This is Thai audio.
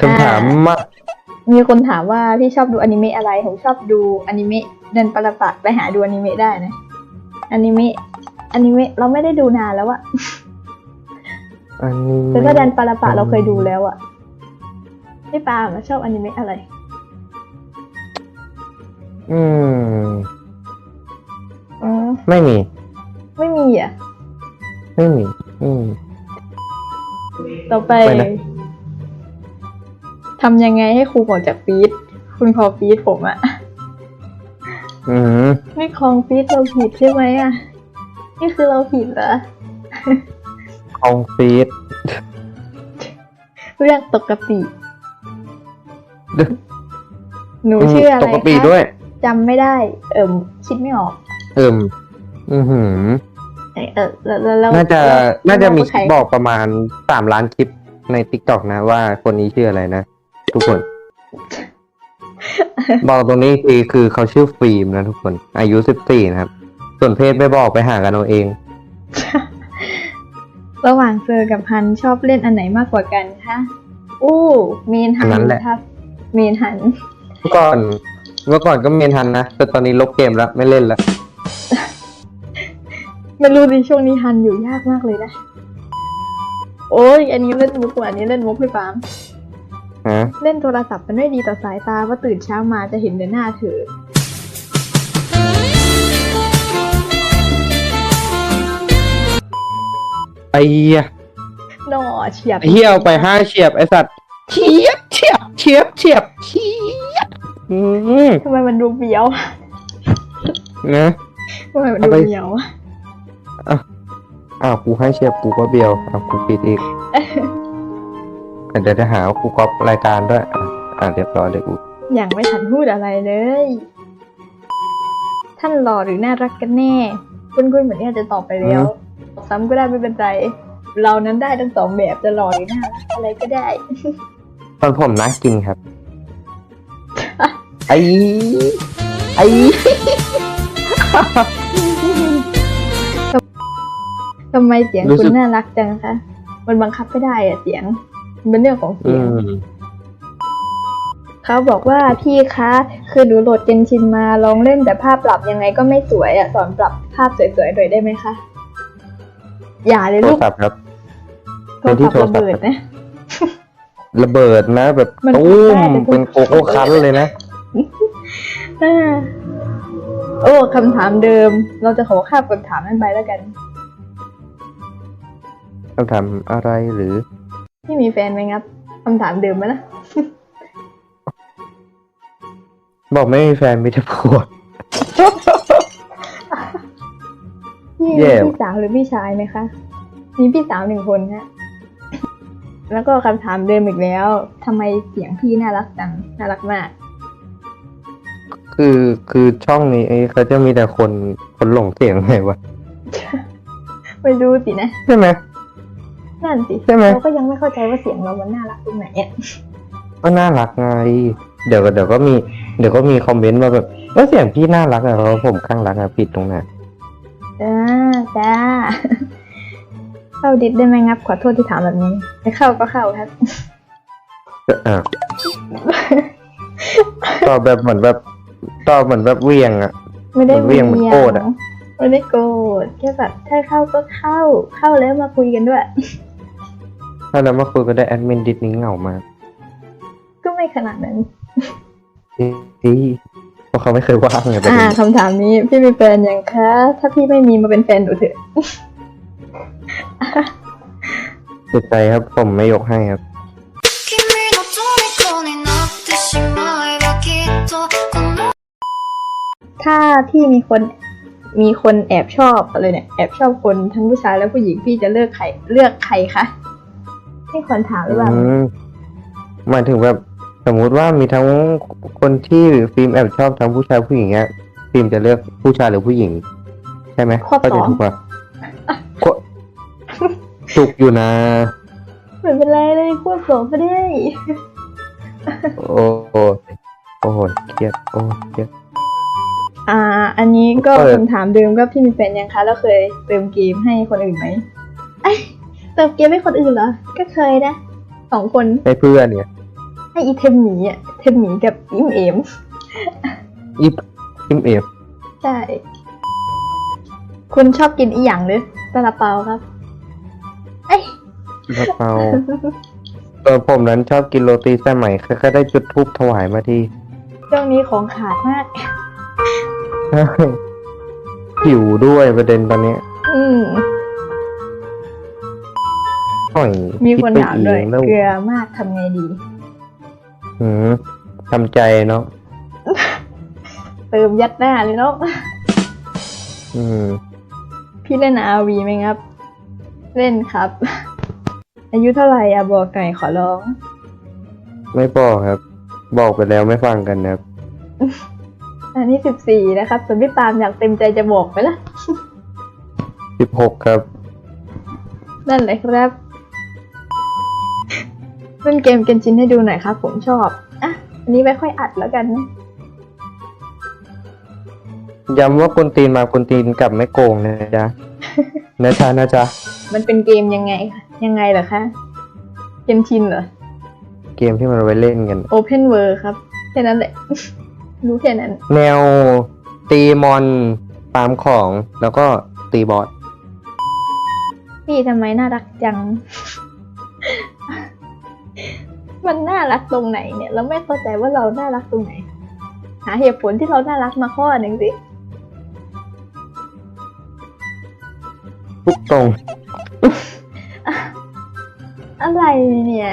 คำถามมามีคนถามว่าพี่ชอบดูอนิเมะอะไร ผมชอบดูอนิเมะเดินปะละปะไปหาดูอนิเมะได้นะ อนิเมะ อนิเมะเราไม่ได้ดูนานแล้วอะอันนี้แต่ถ้าเดินปะละปะเราเคยดูแล้วอะพี่ปาล์มอะชอบอนิเมะอะไร อืมอืมไม่มี ไม่มีอะไม่มี อืม ต่อไปไปนะทำยังไงให้ครูออกจากฟีดคุณคอฟีดผมอะอืมไม่คลองฟีดเราผิดใช่ไหมอะนี่คือเราผิดเหรอคองฟีดเรื่องปกติเด้อหนูชื่ออะไรตกกะปีคะด้วย จำไม่ได้ เอิ่มคิดไม่ออก เอิ่ม อือหือ เออเออแล้วแล้วแล้วน่าจะแล้วน่าจะมีแล้วใครบอกประมาณสามล้านคลิปในติ๊กต็อกนะว่าคนนี้ชื่ออะไรนะ ทุกคน บอกตรงนี้คือคือเขาชื่อฟิล์มนะทุกคน อายุสิบสี่นะครับ ส่วนเพศไม่บอกไปหากันเอาเอง ระหว่างเซอร์กับฮันชอบเล่นอันไหนมากกว่ากันคะอู้เมนฮัอันนั้นนแหละครับเมนฮันเมื่อก่อนเมื่อก่อนก็เมนทันนะแต่ตอนนี้ลบเกมแล้วไม่เล่นแล้ว ไม่รู้ดิช่วงนี้ฮันอยู่ยากมากเลยนะ โอ้ย อันนี้เล่นมุกกว่าอันนี้เล่นมุกพี่ปาล์มฮะ เล่นโทรศัพท์มันไม่ดีต่อสายตาว่าตื่นเช้ามาจะเห็นแต่หน้าเธอ ไอ้เหี้ยหน่อเฉียบไอ้เหี้ยเอาไปห้าเฉียบไอ้สัตว์เฉียบเฉียบเฉียบเฉียบเฉียบอืมทำไมมันดูเบี้ยวนะทำไมมันเอาดูไปเบี้ยวอ้าวกูให้เฉียบกูก็เบียวอ้าวกูปิดอีกเดี๋ยวจะหาว่ากูก๊อปรายการด้วยอะอ่าเรียบร้อยเลยกูอย่างไม่ทันพูดอะไรเลย ท่านหล่อหรือน่ารักกันแน่ คุณคุณเหมือนเนี่ยจะตอบไปแล้วตอบซ้ำก็ได้ไม่เป็นไร เรานั้นได้ทั้งสองแบบจะหล่อหรือน่ารักอะไรก็ได้ ตอนผมน่ากินครับ ไอ้ ไอ้ทำไมเสียงรู้คุสึณก น่ารักจังคะมันบังคับไม่ได้อะเสียง มันเป็นเรื่องของเสีอืยง ม เขาบอกว่าพี่คะคือหนูโหลดเกนชินมาลองเล่นแต่ภาพปรับยังไงก็ไม่สวยอะสอนปรับภาพสวยๆหน่อยได้ไหมคะอย่าเลยโทลูรกศัพท์ครับ โทรศัพท์ระเบิดนะ ระเบิดนะ แบบมันตุ้มได้แต่เป็นโกโก้คันเลยนะ อ่าโอ้คำถามเดิม เราจะขอข้ามคำถามนั้นไปแล้วกัน คำถามอะไรหรือ พี่มีแฟนไหมครับคำถามเดิมไหมล่ะบอกไม่มีแฟนมีแต่ผัว พี่แย่มีพี่สาวหรือพี่ชายไหมคะ มีพี่สาวหนึ่งคนฮะ แล้วก็คำถามเดิมอีกแล้วทำไมเสียงพี่น่ารักจัง น่ารักมาก คือคือช่องนี้ไอ้เขาจะมีแต่คนคนหลงเสียงไงวะ ไม่รู้สินะ ใช่ไหม นั่นสิใช่ไหม เราก็ยังไม่เข้าใจว่าเสียงเรามันน่ารักตรงไหนอะก็น่ารักไง เดี๋ยวก็เดี๋ยวก็มี เดี๋ยวก็มีคอมเมนต์มาแบบว่าเสียงพี่น่ารักอะเพราะผมข้างรักอะผิดตรงไหนจ้าจ้าเข้าดิสได้ไหมครับขอโทษที่ถามแบบนี้ไม่เข้าก็เข้าครับอะตอบแบบเหมือนแบบตอบเหมือนแบบเหวียงอะ ไม่ได้มันเวี่ยงมันโกรธอะ ไม่ได้โกรธแค่แบบถ้าเข้าก็เข้าเข้าแล้วมาคุยกันด้วย ถ้าเรามาคุยกันได้แอดมินดิสนี้เหงามาก ก็ไม่ขนาดนั้น ที่เพราะเขาไม่เคยว่างไงประ อ่า เด็น คำถามนี้พี่มีแฟนยังคะ ถ้าพี่ไม่มีมาเป็นแฟนหนูเถอะ สุดใจครับ ผมไม่ยกให้ครับ 君の虜になってしまえばきっとこの ถ้าพี่มีคนมีคนแอบชอบอะไรเนี่ย แอบชอบคนทั้งผู้ชายและผู้หญิงพี่จะเลือกใครเลือกใครคะ ให้คนถามหรือเปล่าอืมหมายถึงแบบสมมุติว่ามีทั้งคนที่ฟิล์มแอบชอบทั้งผู้ชายผู้หญิงเนี้ยฟิล์มจะเลือกผู้ชายหรือผู้หญิง ใช่ไหมข้อเข้าสใจองถูกป่ะข้อถูกอยู่นะ ไม่เป็นไรเลยควบสองก็ได้ โอ้โหโอ้โหเครียดโอ้เครียด อ่า อันนี้ก็เปิด คำถามเดิมก็พี่มีแฟนยังคะ แล้วเคยเติมเกมให้คนอื่นไหมเอ้ย เติมเกมให้คนอื่นเหรอ ก็เคยนะสองคนให้เพื่อนเนี่ยให้อีเทมหมีอะเทมหมีกับอิมเอมอิบอิมเอฟใช่คุณชอบกินอีหยังหรือซาลาเปาครับเอ้ยกระเพราตัวผมนั้นชอบกินโรตีสายไหมก็ได้จุดทูบถวายมาที่ช่วงนี้ของขาดมากหิวด้วยประเด็นตอนเนี้ยอืม ห่อยมีคนดไปถามด้วยเองแล้วเกลือมากทำไงดีหืมทำใจเนาะเติมยัดหน้าเลยเนาะอืมพี่เล่นอาวีไหมครับ เล่นครับ อายุเท่าไหร่อะบอกหน่อยขอร้อง ไม่บอกครับ บอกไปแล้วไม่ฟังกันนะครับ อันนี้สิบสี่นะครับส่วนพี่ปาล์มอยากเต็มใจจะบอกไหมล่ะสิบหกครับ นั่นเลยครับ เล่นเกมเกนชินให้ดูหน่อยครับผมชอบ อะ อันนี้ไม่ค่อยอัดแล้วกันนะย้ำว่าคนตีนมาคนตีนกลับไม่โกงนะจ๊ะ นะจ๊ะนะจ๊ะ มันเป็นเกมยังไงคะยังไงเหรอคะเกนชินเหรอ เกมที่มันไว้เล่นกัน Open World ครับ แค่นั้นแหละ รู้แค่นั้น แนวตีมอนฟาร์มของแล้วก็ตีบอสพี่ทำไมน่ารักจัง มันน่ารักตรงไหนเนี่ย เราไม่เข้าใจว่าเราน่ารักตรงไหน หาเหตุผลที่เราน่ารักมาข้อหนึ่งสิทุกตรง อะไรเนี่ย